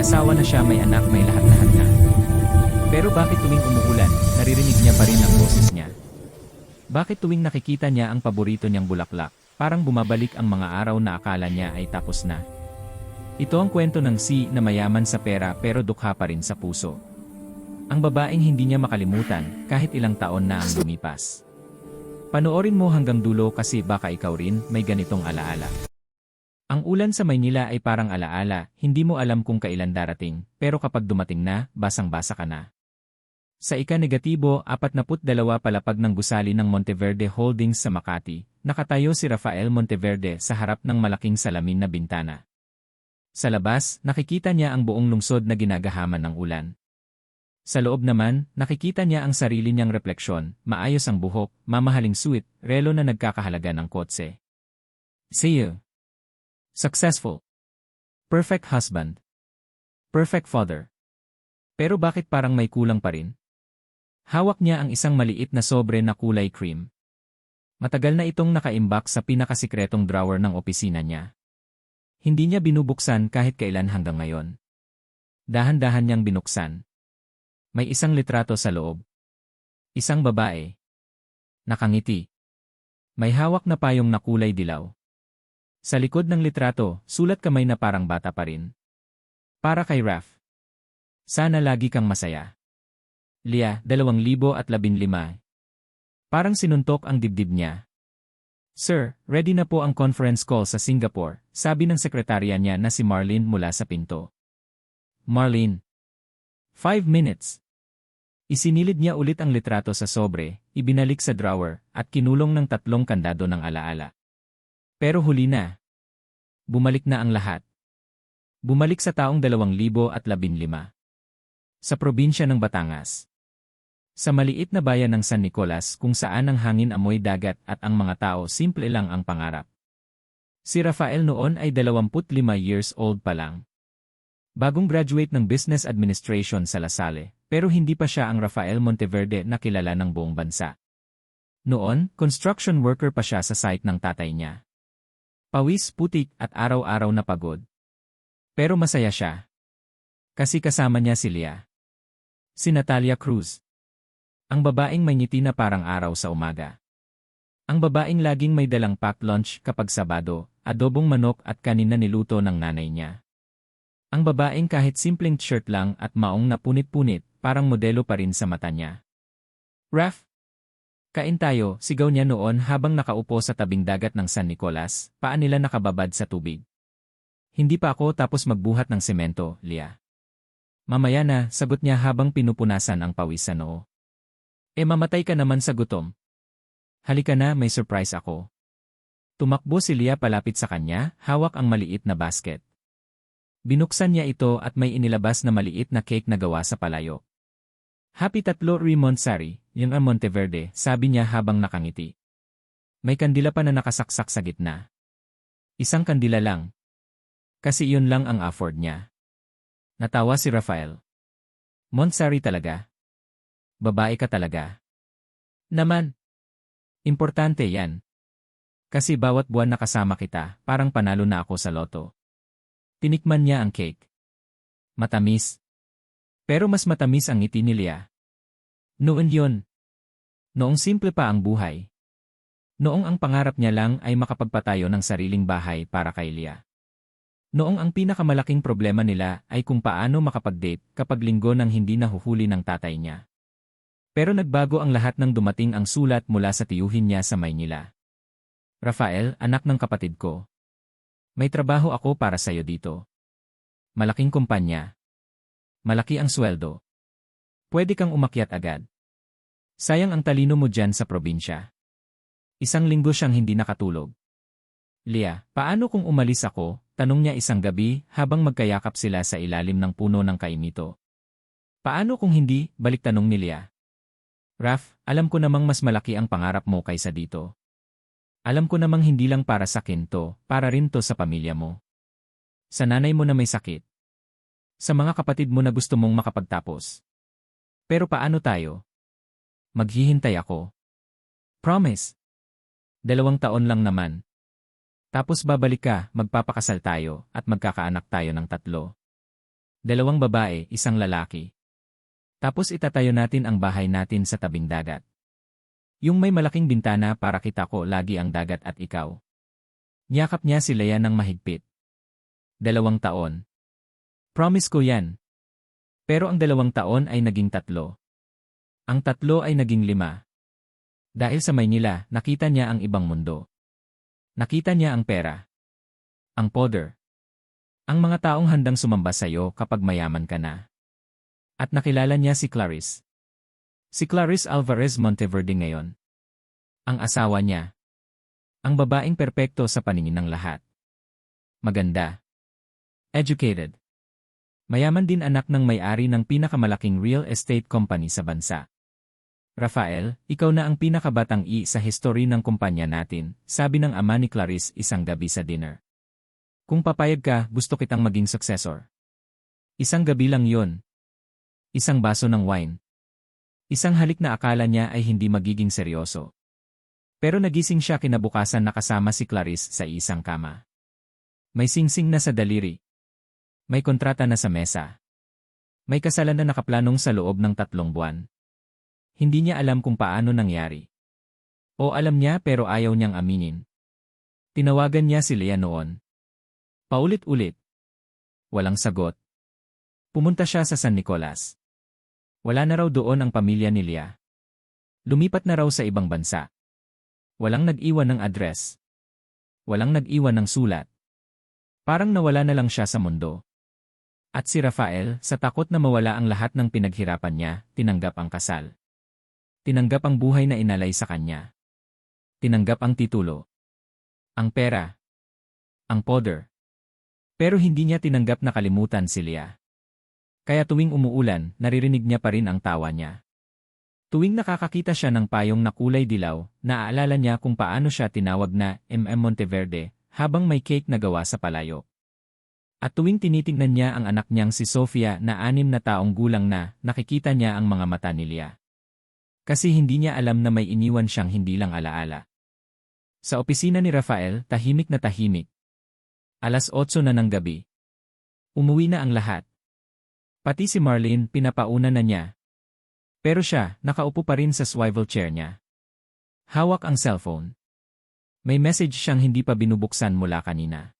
asawa na siya, may anak, may lahat-lahat na. Pero bakit tuwing umuulan, naririnig niya pa rin ang boses niya? Bakit tuwing nakikita niya ang paborito niyang bulaklak, parang bumabalik ang mga araw na akala niya ay tapos na? Ito ang kwento ng si na mayaman sa pera pero dukha pa rin sa puso. Ang babaeng hindi niya makalimutan kahit ilang taon na ang lumipas. Panoorin mo hanggang dulo kasi baka ikaw rin may ganitong alaala. Ang ulan sa Maynila ay parang alaala, hindi mo alam kung kailan darating, pero kapag dumating na, basang-basa ka na. Sa ika-negatibo, 42 palapag ng gusali ng Monteverde Holdings sa Makati, nakatayo si Rafael Monteverde sa harap ng malaking salamin na bintana. Sa labas, nakikita niya ang buong lungsod na ginagahaman ng ulan. Sa loob naman, nakikita niya ang sarili niyang refleksyon, maayos ang buhok, mamahaling suit, relo na nagkakahalaga ng kotse. See you. Successful. Perfect husband. Perfect father. Pero bakit parang may kulang pa rin? Hawak niya ang isang maliit na sobre na kulay cream. Matagal na itong nakaimbak sa pinakasikretong drawer ng opisina niya. Hindi niya binubuksan kahit kailan hanggang ngayon. Dahan-dahan niyang binuksan. May isang litrato sa loob. Isang babae. Nakangiti. May hawak na payong na kulay dilaw. Sa likod ng litrato, sulat kamay na parang bata pa rin. Para kay Raf. Sana lagi kang masaya. Lia, 2015. Parang sinuntok ang dibdib niya. Sir, ready na po ang conference call sa Singapore, sabi ng sekretarya niya na si Marlene mula sa pinto. Marlene. Five minutes. Isinilid niya ulit ang litrato sa sobre, ibinalik sa drawer, at kinulong ng tatlong kandado ng alaala. Pero huli na. Bumalik na ang lahat. Bumalik sa taong 2015. Sa probinsya ng Batangas. Sa maliit na bayan ng San Nicolas kung saan ang hangin amoy dagat at ang mga tao simple lang ang pangarap. Si Rafael noon ay 25 years old pa lang. Bagong graduate ng Business Administration sa La Salle, pero hindi pa siya ang Rafael Monteverde na kilala ng buong bansa. Noon, construction worker pa siya sa site ng tatay niya. Pawis, putik at araw-araw na pagod. Pero masaya siya. Kasi kasama niya si Lia. Si Natalia Cruz. Ang babaeng may ngiti na parang araw sa umaga. Ang babaeng laging may dalang packed lunch kapag Sabado, adobong manok at kanina niluto ng nanay niya. Ang babaeng kahit simpleng shirt lang at maong napunit-punit, parang modelo pa rin sa mata niya. Raf, Kain tayo, sigaw niya noon habang nakaupo sa tabing dagat ng San Nicolas, paa nila nakababad sa tubig. Hindi pa ako tapos magbuhat ng semento, Lia. Mamaya na, sagot niya habang pinupunasan ang pawis sa noo. E mamatay ka naman sa gutom. Halika na, may surprise ako. Tumakbo si Lia palapit sa kanya, hawak ang maliit na basket. Binuksan niya ito at may inilabas na maliit na cake na gawa sa palayo. Happy tatlo Rimonsari, yung ang Monteverde, sabi niya habang nakangiti. May kandila pa na nakasaksak sa gitna. Isang kandila lang. Kasi yun lang ang afford niya. Natawa si Rafael. Monsari talaga. Babae ka talaga. Naman. Importante yan. Kasi bawat buwan nakasama kita, parang panalo na ako sa loto. Tinikman niya ang cake. Matamis. Pero mas matamis ang ngiti ni Lia. Noon yun. Noong simple pa ang buhay. Noong ang pangarap niya lang ay makapagpatayo ng sariling bahay para kay Lia. Noong ang pinakamalaking problema nila ay kung paano makapag-date kapag linggo nang hindi nahuhuli ng tatay niya. Pero nagbago ang lahat nang dumating ang sulat mula sa tiyuhin niya sa Maynila. Rafael, anak ng kapatid ko. May trabaho ako para sa'yo dito. Malaking kumpanya. Malaki ang sweldo. Pwede kang umakyat agad. Sayang ang talino mo dyan sa probinsya. Isang linggo siyang hindi nakatulog. Lia, paano kung umalis ako? Tanong niya isang gabi habang magkayakap sila sa ilalim ng puno ng kaimito. Paano kung hindi? Balik tanong ni Lia. Raf, alam ko namang mas malaki ang pangarap mo kaysa dito. Alam ko namang hindi lang para sa akin to, para rin to sa pamilya mo. Sa nanay mo na may sakit. Sa mga kapatid mo na gusto mong makapagtapos. Pero paano tayo? Maghihintay ako. Promise. Dalawang taon lang naman. Tapos babalik ka, magpapakasal tayo, at magkakaanak tayo ng tatlo. Dalawang babae, isang lalaki. Tapos itatayo natin ang bahay natin sa tabing dagat. Yung may malaking bintana para kita ko lagi ang dagat at ikaw. Niyakap niya si Leia ng mahigpit. Dalawang taon. Promise ko yan. Pero ang dalawang taon ay naging tatlo. Ang tatlo ay naging lima. Dahil sa Maynila, nakita niya ang ibang mundo. Nakita niya ang pera. Ang poder. Ang mga taong handang sumamba sa iyo kapag mayaman ka na. At nakilala niya si Clarice. Si Clarice Alvarez Monteverde ngayon. Ang asawa niya. Ang babaeng perpekto sa paningin ng lahat. Maganda. Educated. Mayaman din anak ng may-ari ng pinakamalaking real estate company sa bansa. Rafael, ikaw na ang pinakabatang i sa history ng kumpanya natin, sabi ng ama ni Clarice isang gabi sa dinner. Kung papayag ka, gusto kitang maging successor. Isang gabi lang yon. Isang baso ng wine. Isang halik na akala niya ay hindi magiging seryoso. Pero nagising siya kinabukasan nakasama si Clarice sa isang kama. May singsing na sa daliri. May kontrata na sa mesa. May kasalan na nakaplanong sa loob ng tatlong buwan. Hindi niya alam kung paano nangyari. O alam niya pero ayaw niyang aminin. Tinawagan niya si Lea noon. Paulit-ulit. Walang sagot. Pumunta siya sa San Nicolas. Wala na raw doon ang pamilya ni Lia. Lumipat na raw sa ibang bansa. Walang nag-iwan ng address. Walang nag-iwan ng sulat. Parang nawala na lang siya sa mundo. At si Rafael, sa takot na mawala ang lahat ng pinaghirapan niya, tinanggap ang kasal. Tinanggap ang buhay na inalay sa kanya. Tinanggap ang titulo. Ang pera. Ang poder. Pero hindi niya tinanggap na kalimutan si Leah. Kaya tuwing umuulan, naririnig niya pa rin ang tawa niya. Tuwing nakakakita siya ng payong na kulay dilaw, naaalala niya kung paano siya tinawag na MM Monteverde habang may cake na gawa sa palayo. At tuwing tinitingnan niya ang anak niyang si Sofia na anim na taong gulang na, nakikita niya ang mga mata ni Leah. Kasi hindi niya alam na may iniwan siyang hindi lang alaala. Sa opisina ni Rafael, tahimik na tahimik, Alas 8 na ng gabi. Umuwi na ang lahat. Pati si Marlene pinapauna na niya. Pero siya, nakaupo pa rin sa swivel chair niya. Hawak ang cellphone. May message siyang hindi pa binubuksan mula kanina.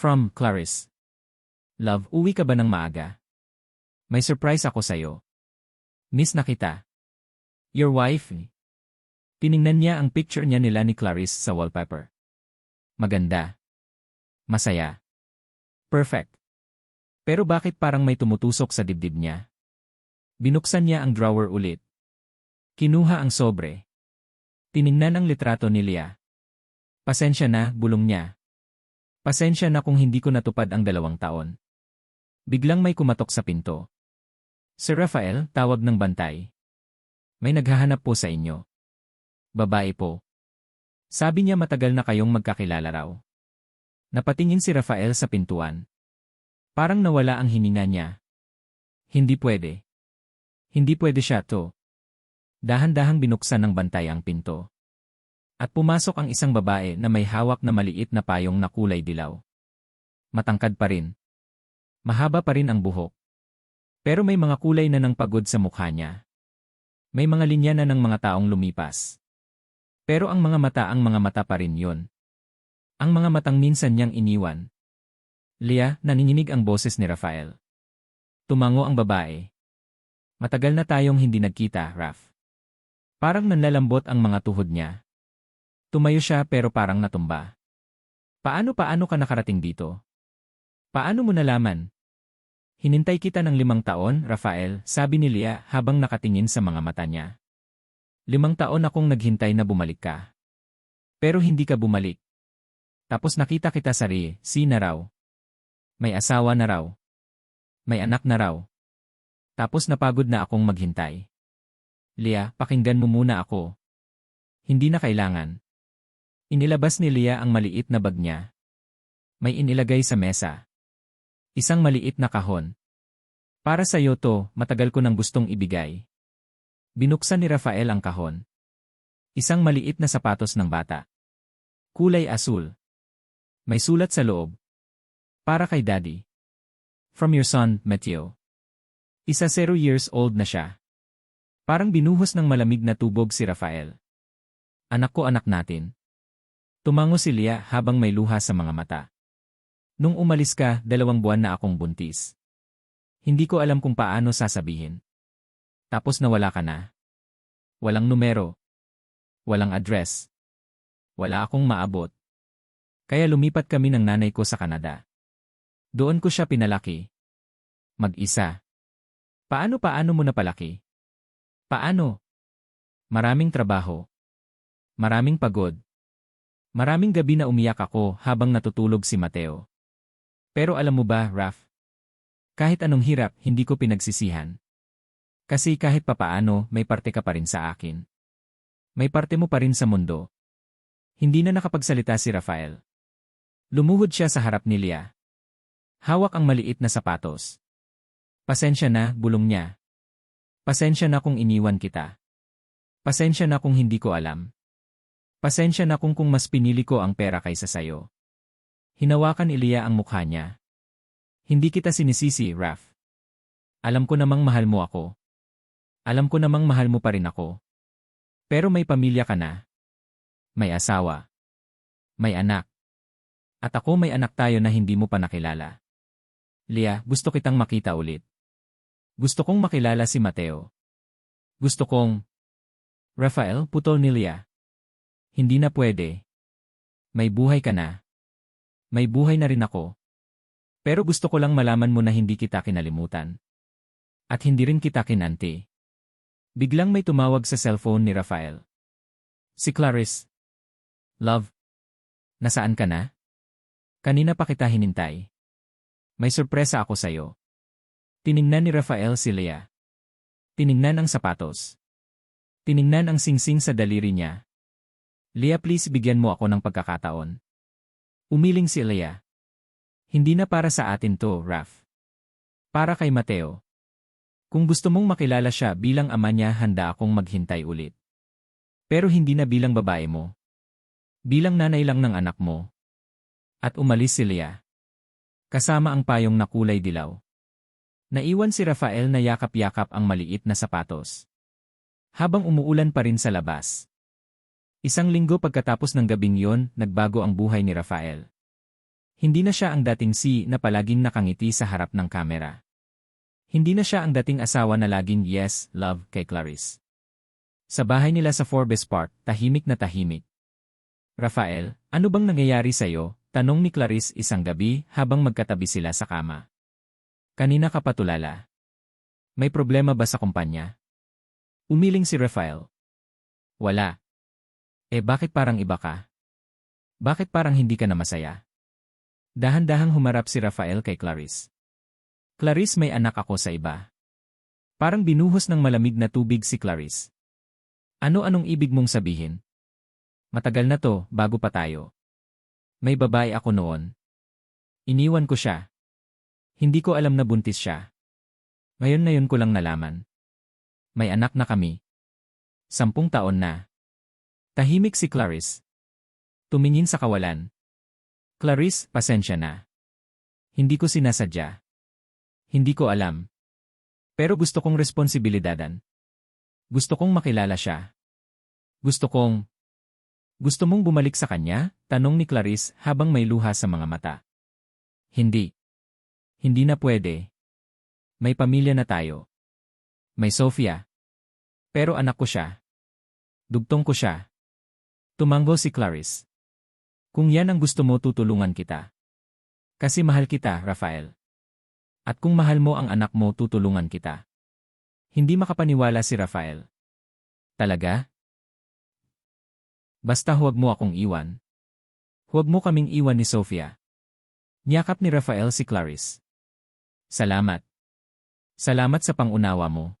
From Clarice. Love, uwi ka ba ng maaga? May surprise ako sa'yo. Miss na kita. Your wife. Tiningnan niya ang picture niya nila ni Clarice sa wallpaper. Maganda. Masaya. Perfect. Pero bakit parang may tumutusok sa dibdib niya? Binuksan niya ang drawer ulit. Kinuha ang sobre. Tiningnan ang litrato ni Leah. Pasensya na, bulong niya. Pasensya na kung hindi ko natupad ang dalawang taon. Biglang may kumatok sa pinto. Sir Rafael, tawag ng bantay. May naghahanap po sa inyo. Babae po. Sabi niya matagal na kayong magkakilala raw. Napatingin si Rafael sa pintuan. Parang nawala ang hininga niya. Hindi pwede. Hindi pwede siya to. Dahan-dahang binuksan ng bantay ang pinto. At pumasok ang isang babae na may hawak na maliit na payong na kulay dilaw. Matangkad pa rin. Mahaba pa rin ang buhok. Pero may mga kulay na ng pagod sa mukha niya. May mga linya na ng mga taong lumipas. Pero ang mga mata ang mga mata pa rin yon. Ang mga matang minsan niyang iniwan. Lia, nanininig ang boses ni Rafael. Tumango ang babae. Matagal na tayong hindi nagkita, Raf. Parang nanlalambot ang mga tuhod niya. Tumayo siya pero parang natumba. Paano-paano ka nakarating dito? Paano mo nalaman? Hinintay kita ng limang taon, Rafael, sabi ni Lia habang nakatingin sa mga mata niya. Limang taon akong naghintay na bumalik ka. Pero hindi ka bumalik. Tapos nakita kita sa ri, si na raw. May asawa na raw. May anak na raw. Tapos napagod na akong maghintay. Lia, pakinggan mo muna ako. Hindi na kailangan. Inilabas ni Lia ang maliit na bag niya. May inilagay sa mesa. Isang maliit na kahon. Para sa iyo to, matagal ko nang gustong ibigay. Binuksan ni Rafael ang kahon. Isang maliit na sapatos ng bata. Kulay asul. May sulat sa loob. Para kay Daddy. From your son, Mateo. Isa zero years old na siya. Parang binuhos ng malamig na tubog si Rafael. Anak ko anak natin. Tumango si Lia habang may luha sa mga mata. Nung umalis ka, dalawang buwan na akong buntis. Hindi ko alam kung paano sasabihin. Tapos nawala ka na. Walang numero. Walang address. Wala akong maabot. Kaya lumipat kami ng nanay ko sa Canada. Doon ko siya pinalaki. Mag-isa. Paano-paano mo napalaki? Paano? Maraming trabaho. Maraming pagod. Maraming gabi na umiyak ako habang natutulog si Mateo. Pero alam mo ba, Raf? Kahit anong hirap, hindi ko pinagsisihan. Kasi kahit papaano, may parte ka pa rin sa akin. May parte mo pa rin sa mundo. Hindi na nakapagsalita si Rafael. Lumuhod siya sa harap ni Lia. Hawak ang maliit na sapatos. Pasensya na, bulong niya. Pasensya na kung iniwan kita. Pasensya na kung hindi ko alam. Pasensya na kung kung mas pinili ko ang pera kaysa sayo. Hinawakan ni Lia ang mukha niya. Hindi kita sinisisi, Raf. Alam ko namang mahal mo ako. Alam ko namang mahal mo pa rin ako. Pero may pamilya ka na. May asawa. May anak. At ako may anak tayo na hindi mo pa nakilala. Lia, gusto kitang makita ulit. Gusto kong makilala si Mateo. Gusto kong... Rafael, putol ni Lia. Hindi na pwede. May buhay ka na. May buhay na rin ako. Pero gusto ko lang malaman mo na hindi kita kinalimutan. At hindi rin kita kinanti. Biglang may tumawag sa cellphone ni Rafael. Si Clarice. Love. Nasaan ka na? Kanina pa kita hinintay. May sorpresa ako sa'yo. Tiningnan ni Rafael si Lea. Tiningnan ang sapatos. Tiningnan ang singsing sa daliri niya. Lea please bigyan mo ako ng pagkakataon. Umiling si Leia. Hindi na para sa atin to, Raf. Para kay Mateo. Kung gusto mong makilala siya bilang ama niya, handa akong maghintay ulit. Pero hindi na bilang babae mo. Bilang nanay lang ng anak mo. At umalis si Leia. Kasama ang payong na kulay dilaw. Naiwan si Rafael na yakap-yakap ang maliit na sapatos. Habang umuulan pa rin sa labas. Isang linggo pagkatapos ng gabing yon, nagbago ang buhay ni Rafael. Hindi na siya ang dating si na palaging nakangiti sa harap ng kamera. Hindi na siya ang dating asawa na laging yes, love kay Clarice. Sa bahay nila sa Forbes Park, tahimik na tahimik. Rafael, ano bang nangyayari sa'yo? Tanong ni Clarice isang gabi habang magkatabi sila sa kama. Kanina ka patulala. May problema ba sa kumpanya? Umiling si Rafael. Wala. Eh bakit parang iba ka? Bakit parang hindi ka na masaya? Dahan-dahang humarap si Rafael kay Clarice. Clarice may anak ako sa iba. Parang binuhos ng malamig na tubig si Clarice. Ano-anong ibig mong sabihin? Matagal na to, bago pa tayo. May babae ako noon. Iniwan ko siya. Hindi ko alam na buntis siya. Ngayon na yun ko lang nalaman. May anak na kami. Sampung taon na. Tahimik si Clarice. Tumingin sa kawalan. Clarice, pasensya na. Hindi ko sinasadya. Hindi ko alam. Pero gusto kong responsibilidadan. Gusto kong makilala siya. Gusto kong... Gusto mong bumalik sa kanya? Tanong ni Clarice habang may luha sa mga mata. Hindi. Hindi na pwede. May pamilya na tayo. May Sofia. Pero anak ko siya. Dugtong ko siya. Tumango si Clarice. Kung yan ang gusto mo tutulungan kita. Kasi mahal kita, Rafael. At kung mahal mo ang anak mo tutulungan kita. Hindi makapaniwala si Rafael. Talaga? Basta huwag mo akong iwan. Huwag mo kaming iwan ni Sofia. Niyakap ni Rafael si Clarice. Salamat. Salamat sa pangunawa mo.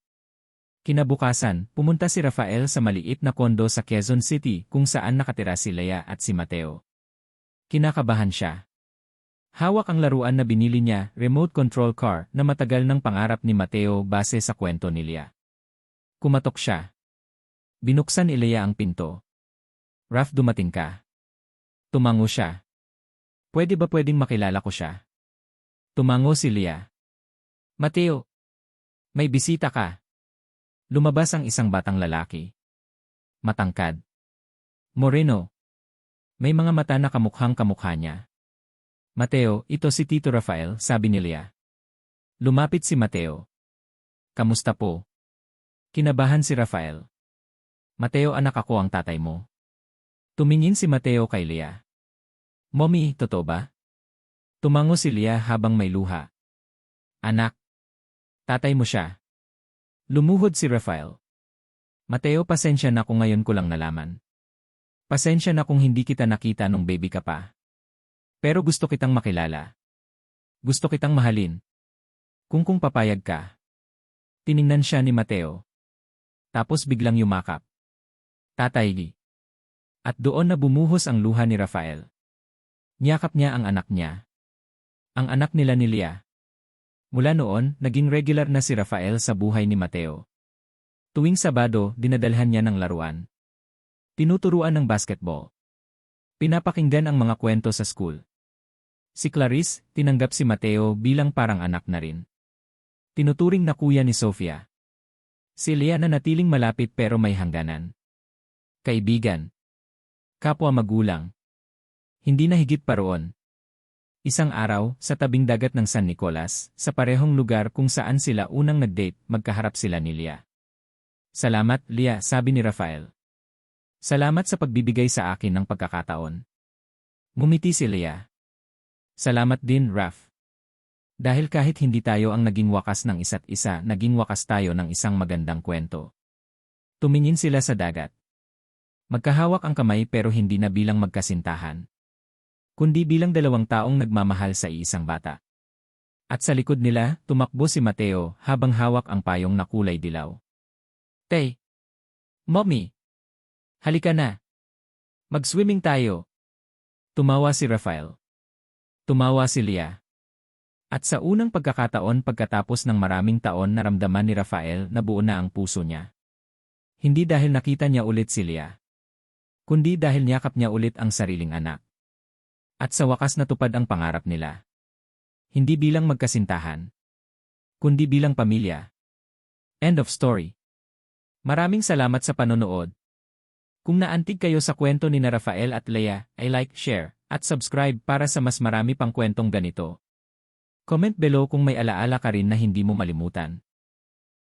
Kinabukasan, pumunta si Rafael sa maliit na kondo sa Quezon City kung saan nakatira si Lea at si Mateo. Kinakabahan siya. Hawak ang laruan na binili niya, remote control car, na matagal ng pangarap ni Mateo base sa kwento ni Lea. Kumatok siya. Binuksan ni Lea ang pinto. Raf dumating ka. Tumango siya. Pwede ba pwedeng makilala ko siya? Tumango si Lea. Mateo, may bisita ka. Lumabas ang isang batang lalaki. Matangkad. Moreno. May mga mata na kamukhang kamukha niya. Mateo, ito si Tito Rafael, sabi ni Leah. Lumapit si Mateo. Kamusta po? Kinabahan si Rafael. Mateo anak ako ang tatay mo. Tumingin si Mateo kay Leah. Mommy, totoo ba? Tumango si Leah habang may luha. Anak. Tatay mo siya. Lumuhod si Rafael. Mateo, pasensya na kung ngayon ko lang nalaman. Pasensya na kung hindi kita nakita nung baby ka pa. Pero gusto kitang makilala. Gusto kitang mahalin. Kung kung papayag ka. Tiningnan siya ni Mateo. Tapos biglang yumakap. Tatay Gi. At doon na bumuhos ang luha ni Rafael. Niyakap niya ang anak niya. Ang anak nila ni Leah. Mula noon, naging regular na si Rafael sa buhay ni Mateo. Tuwing Sabado, dinadalhan niya ng laruan. Tinuturuan ng basketball. Pinapakinggan ang mga kwento sa school. Si Clarice, tinanggap si Mateo bilang parang anak na rin. Tinuturing na kuya ni Sofia. Si Leah na natiling malapit pero may hangganan. Kaibigan. Kapwa magulang. Hindi na higit pa roon. Isang araw, sa tabing dagat ng San Nicolas, sa parehong lugar kung saan sila unang nag-date, magkaharap sila ni Leah. Salamat, Leah, sabi ni Rafael. Salamat sa pagbibigay sa akin ng pagkakataon. Ngumiti si Leah. Salamat din, Raf. Dahil kahit hindi tayo ang naging wakas ng isa't isa, naging wakas tayo ng isang magandang kwento. Tumingin sila sa dagat. Magkahawak ang kamay pero hindi na bilang magkasintahan kundi bilang dalawang taong nagmamahal sa iisang bata. At sa likod nila, tumakbo si Mateo habang hawak ang payong na kulay dilaw. Tay! Mommy! Halika na! Mag-swimming tayo! Tumawa si Rafael. Tumawa si Leah. At sa unang pagkakataon pagkatapos ng maraming taon naramdaman ni Rafael na buo na ang puso niya. Hindi dahil nakita niya ulit si Leah. Kundi dahil niyakap niya ulit ang sariling anak. At sa wakas natupad ang pangarap nila. Hindi bilang magkasintahan, kundi bilang pamilya. End of story. Maraming salamat sa panonood. Kung naantig kayo sa kwento ni Rafael at Leia, ay like, share, at subscribe para sa mas marami pang kwentong ganito. Comment below kung may alaala ka rin na hindi mo malimutan.